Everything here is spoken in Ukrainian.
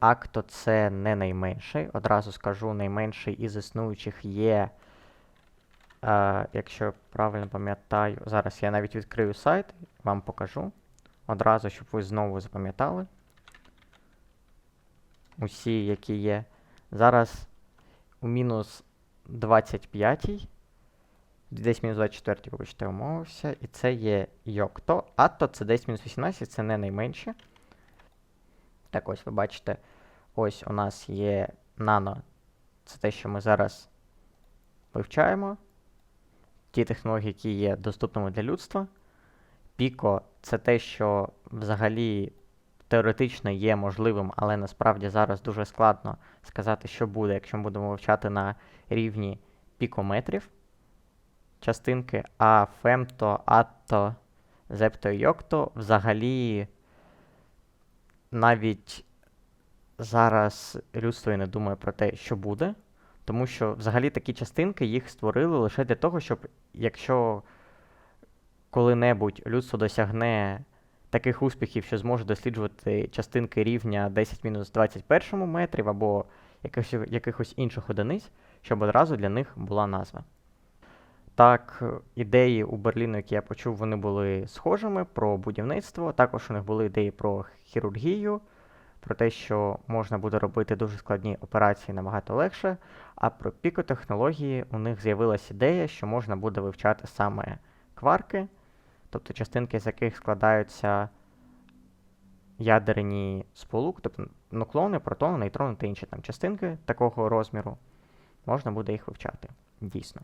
Акто це не найменший. Одразу скажу, найменший із існуючих є. Е, якщо правильно пам'ятаю, зараз я навіть відкрию сайт, вам покажу. Одразу, щоб ви знову запам'ятали. Усі, які є. Зараз у мінус 25, десь мінус 24, вибачте, умовився. І це є Йокто. Атто це десь мінус 18, це не найменше. Так ось ви бачите, ось у нас є нано. Це те, що ми зараз вивчаємо. Ті технології, які є доступними для людства. Піко це те, що взагалі теоретично є можливим, але насправді зараз дуже складно сказати, що буде, якщо ми будемо вивчати на рівні пікометрів частинки, а фемто, атто, зепто і йокто взагалі навіть зараз людство і не думає про те, що буде. Тому що взагалі такі частинки їх створили лише для того, щоб якщо коли-небудь людство досягне таких успіхів, що зможе досліджувати частинки рівня 10-21 метрів або якихось, якихось інших одиниць, щоб одразу для них була назва. Так, ідеї у Берліну, які я почув, вони були схожими про будівництво. Також у них були ідеї про хірургію, про те, що можна буде робити дуже складні операції набагато легше. А про пікотехнології у них з'явилася ідея, що можна буде вивчати саме кварки, тобто частинки, з яких складаються ядерні сполук, тобто нуклони, протони, нейтрони та інші там частинки такого розміру, можна буде їх вивчати. Дійсно.